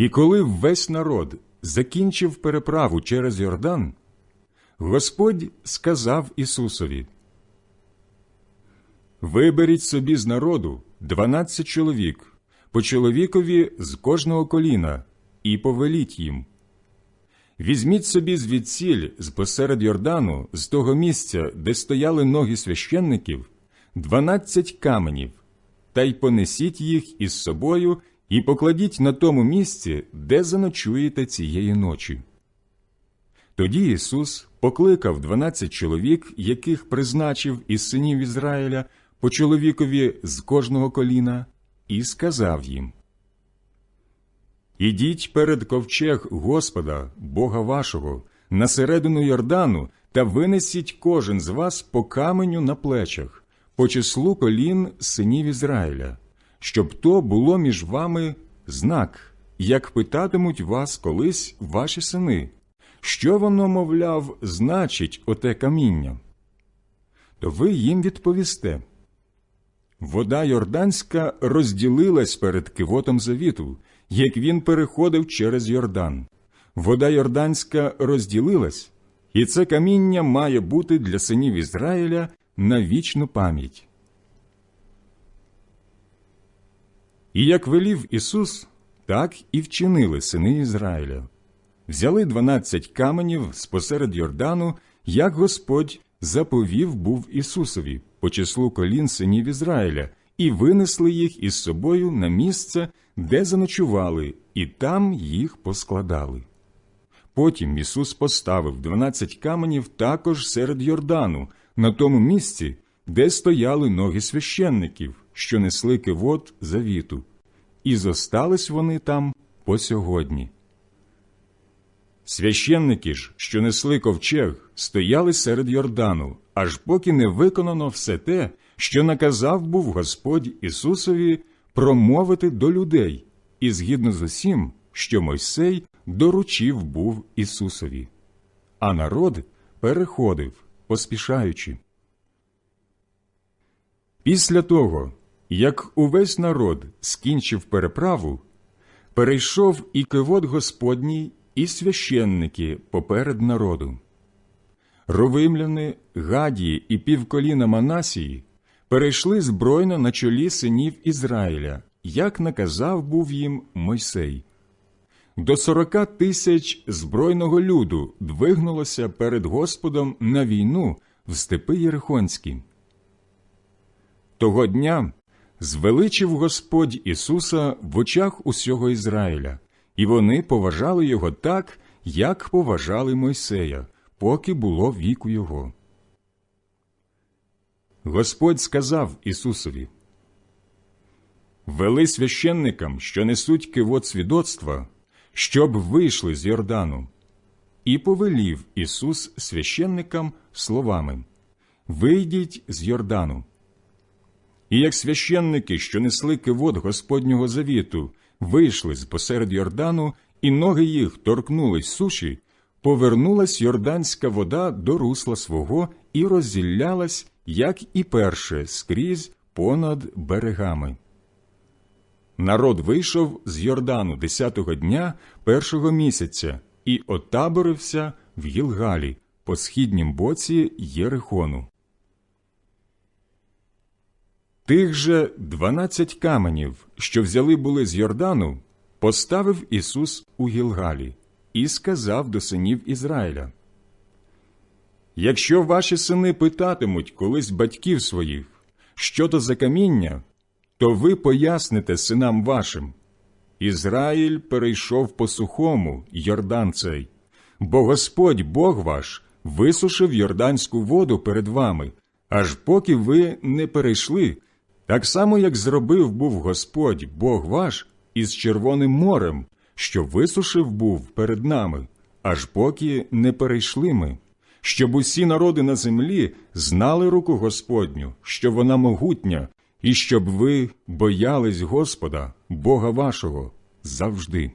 І коли весь народ закінчив переправу через Йордан, Господь сказав Ісусові: Виберіть собі з народу дванадцять чоловік, по чоловікові з кожного коліна, і повеліть їм. Візьміть собі звідсіль з посеред Йордану, з того місця, де стояли ноги священників, дванадцять каменів, та й понесіть їх із собою і покладіть на тому місці, де заночуєте цієї ночі. Тоді Ісус покликав дванадцять чоловік, яких призначив із синів Ізраїля по чоловікові з кожного коліна, і сказав їм Ідіть перед ковчег Господа, Бога вашого, на середину Йордану та винесіть кожен з вас по каменю на плечах, по числу колін синів Ізраїля, щоб то було між вами знак, як питатимуть вас колись ваші сини. Що воно, мовляв, значить оте каміння? То ви їм відповісте. Вода Йорданська розділилась перед кивотом завіту, як він переходив через Йордан. Вода Йорданська розділилась, і це каміння має бути для синів Ізраїля на вічну пам'ять. І як велів Ісус, так і вчинили сини Ізраїля. Взяли дванадцять каменів спосеред Йордану, як Господь заповів був Ісусові по числу колін синів Ізраїля, і винесли їх із собою на місце, де заночували, і там їх поскладали. Потім Ісус поставив дванадцять каменів також серед Йордану, на тому місці, де стояли ноги священників, що несли кивот завіту, і зостались вони там по сьогодні. Священники ж, що несли ковчег, стояли серед Йордану, аж поки не виконано все те, що наказав був Господь Ісусові промовити до людей, і згідно з усім, що Мойсей доручив був Ісусові. А народ переходив, поспішаючи. Після того, як увесь народ скінчив переправу, перейшов і кивот Господній, і священники поперед народу. Ровимляни, Гадії і півколіна Манасії перейшли збройно на чолі синів Ізраїля, як наказав був їм Мойсей. До сорока тисяч збройного люду двигнулося перед Господом на війну в степи Єрихонські. Того дня звеличив Господь Ісуса в очах усього Ізраїля, і вони поважали його так, як поважали Мойсея, поки було віку його. Господь сказав Ісусові Вели священникам, що несуть кивот свідоцтва, щоб вийшли з Йордану, і повелів Ісус священникам словами Вийдіть з Йордану. І як священники, що несли кивот Господнього завіту, вийшли з посеред Йордану, і ноги їх торкнулись суші, повернулась йорданська вода до русла свого і розділялась, як і перше, скрізь понад берегами. Народ вийшов з Йордану десятого дня першого місяця і отаборився в Гілгалі по східнім боці Єрихону. Тих же дванадцять каменів, що взяли були з Йордану, поставив Ісус у Гілгалі і сказав до синів Ізраїля Якщо ваші сини питатимуть колись батьків своїх, що то за каміння, то ви поясните синам вашим Ізраїль перейшов по сухому Йордан цей, бо Господь Бог ваш висушив йорданську воду перед вами, аж поки ви не перейшли, так само, як зробив був Господь Бог ваш із Червоним морем, що висушив був перед нами, аж поки не перейшли ми, щоб усі народи на землі знали руку Господню, що вона могутня, і щоб ви боялись Господа, Бога вашого, завжди.